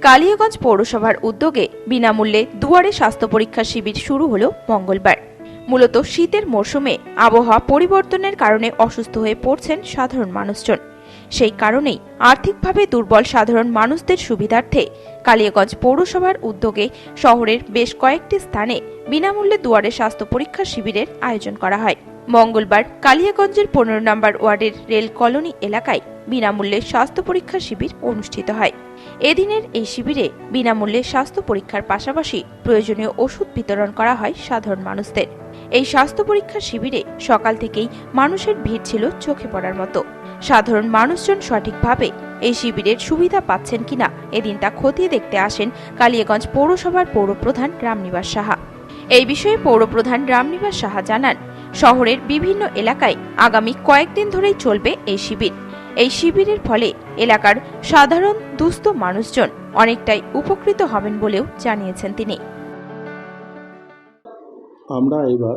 কালিয়াগঞ্জ পৌরসভার উদ্যোগে বিনামূল্যে দুয়ারে স্বাস্থ্য পরীক্ষা শিবির শুরু হলো মঙ্গলবার। মূলত শীতের মরশুমে আবহাওয়া পরিবর্তনের কারণে অসুস্থ হয়ে পড়ছেন সাধারণ মানুষজন। সেই কারণেই আর্থিকভাবে দুর্বল সাধারণ মানুষদের সুবিধার্থে কালিয়াগঞ্জ পৌরসভার উদ্যোগে শহরের বেশ কয়েকটি স্থানে বিনামূল্যে দুয়ারে স্বাস্থ্য পরীক্ষা শিবিরের আয়োজন করা হয়। মঙ্গলবার কালিয়াগঞ্জের পনেরো নম্বর ওয়ার্ডের রেল কলোনি এলাকায় বিনামূল্যে স্বাস্থ্য পরীক্ষা শিবির অনুষ্ঠিত হয়। এদিনের এই শিবিরে বিনামূল্যে স্বাস্থ্য পরীক্ষার পাশাপাশি প্রয়োজনীয় ওষুধ বিতরণ করা হয় সাধারণ মানুষদের। এই স্বাস্থ্য পরীক্ষা শিবিরে সকাল থেকেই মানুষের ভিড় ছিল চোখে পড়ার মতো। সাধারণ মানুষজন সঠিকভাবে এই শিবিরের সুবিধা পাচ্ছেন কিনা এদিন তা খতিয়ে দেখতে আসেন কালিয়াগঞ্জ পৌরসভার পৌরপ্রধান রামনিবাস সাহা। এই বিষয়ে পৌরপ্রধান রামনিবাস সাহা জানান শহরের বিভিন্ন এলাকায় আগামী কয়েকদিন ধরেই চলবে এই শিবির। এই শিবিরের ফলে এলাকার সাধারণ দুস্থ মানুষজন অনেকটাই উপকৃত হবেন বলেও জানিয়েছেন তিনি। আমরা এবার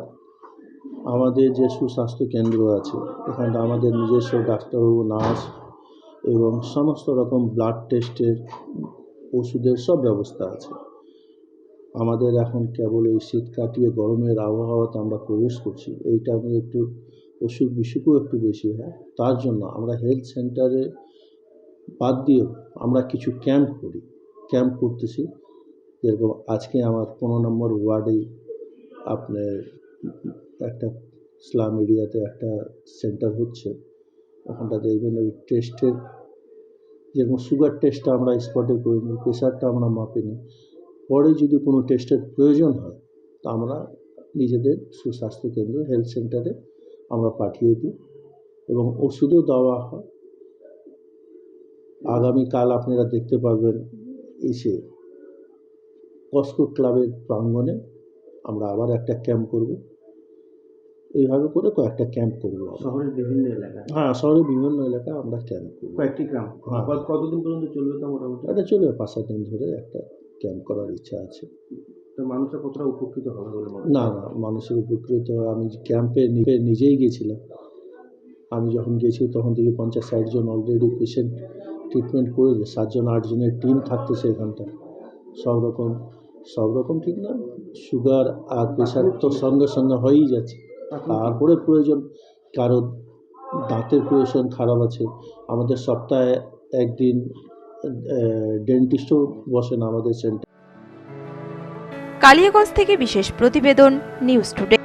আমাদের যে সুস্বাস্থ্য কেন্দ্র আছে, এখানটা আমাদের নিজস্ব ডাক্তারবাবু, নার্স এবং সমস্ত রকম ব্লাড টেস্টের ওষুধের সব ব্যবস্থা আছে। আমাদের এখন কেবল এই শীত কাটিয়ে গরমের আবহাওয়াতে আমরা প্রবেশ করছি। এই টাইমে একটু অসুখ বিসুখও একটু বেশি, হয়? তার জন্য আমরা হেলথ সেন্টারে বাদ দিয়েও আমরা কিছু ক্যাম্প করি। ক্যাম্প করতেছি। যেরকম আজকে আমার পনেরো নম্বর ওয়ার্ডেই আপনার একটা স্লাম এরিয়াতে একটা সেন্টার হচ্ছে। ওখানটা দেখবেন ওই টেস্টের যেরকম সুগার টেস্টটা আমরা স্পটে করে নিই প্রেশারটা আমরা মাপে নিই পরে যদি কোনো টেস্টের প্রয়োজন হয় তা আমরা নিজেদের সুস্বাস্থ্য কেন্দ্র হেলথ সেন্টারে আমরা পাঠিয়ে দিই এবং ওষুধও দেওয়া হয়। আগামীকাল আপনারা দেখতে পাবেন এসে কস্কো ক্লাবের প্রাঙ্গণে আমরা আবার একটা ক্যাম্প করব। এইভাবে করে কয়েকটা ক্যাম্প করব। শহরের বিভিন্ন এলাকায়? হ্যাঁ শহরের বিভিন্ন এলাকায় আমরা ক্যাম্প করব। কয়েকটি গ্রাম হ্যাঁ। কতদিন পর্যন্ত চলবে তো মোটামুটি? এটা চলবে পাঁচ সাত দিন ধরে একটা। ক্যাম্প করার ইচ্ছা আছে। তো মানুষরা কতটা উপকৃত হবে বলে মনে না না মানুষের উপকৃত হয়। আমি ক্যাম্পে নিজে নিজেই গেছিলাম। আমি যখন গেছি তখন থেকে পঞ্চাশ ষাট জন অলরেডি পেশেন্ট ট্রিটমেন্ট করেছে সাতজন আটজনের টিম থাকতেছে এখানটা সব রকম সব রকম ঠিক না সুগার আর প্রেশার তো সঙ্গে সঙ্গে হয়েই যাচ্ছে। তারপরে প্রয়োজন কারও দাঁতের প্রয়োজন খারাপ আছে। আমাদের সপ্তাহে একদিন ডেন্টিস্টও বসেন আমাদের সেন্টার কালিয়াগঞ্জ থেকে বিশেষ প্রতিবেদন নিউজ টুডে